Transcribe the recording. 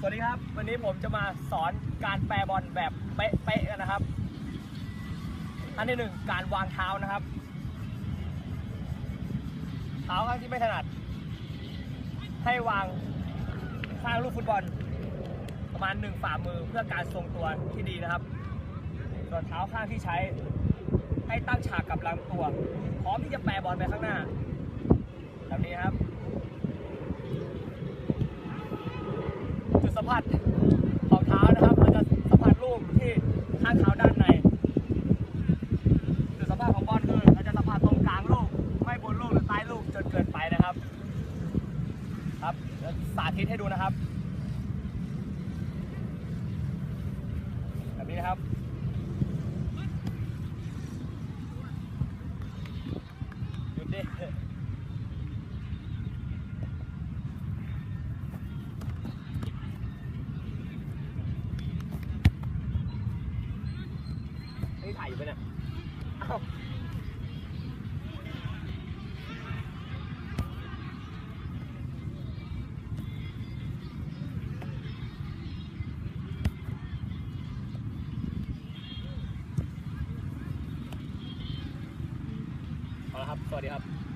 สวัสดีครับ วันนี้ผมจะมาสอนการแปรบอลแบบเป๊ะๆกันนะครับ อันที่หนึ่งการวางเท้านะครับ เท้าข้างที่ไม่ถนัด ให้วางข้างลูกฟุตบอล ประมาณหนึ่งฝ่ามือเพื่อการทรงตัวที่ดีนะครับ ส่วนเท้าข้างที่ใช้ให้ตั้งฉากกับลำตัว พร้อมที่จะแปรบอลไปข้างหน้า แบบนี้ครับ จุดสัม ผัสของเท้านะครับเราจะสัมผัสลูกที่ข้างเท้าด้านในจุดสัมผัสของบอลคือเราจะสัมผัสตรงกลางลูก ไม่บนลูกหรือใต้ลูกจนเกินไปนะครับ ครับสาธิตให้ดูนะครับ แบบนี้นะครับ หยุดดิ นี่ถ่ายอยู่ปะเนี่ยอ้าวเอาละครับ สวัสดีครับ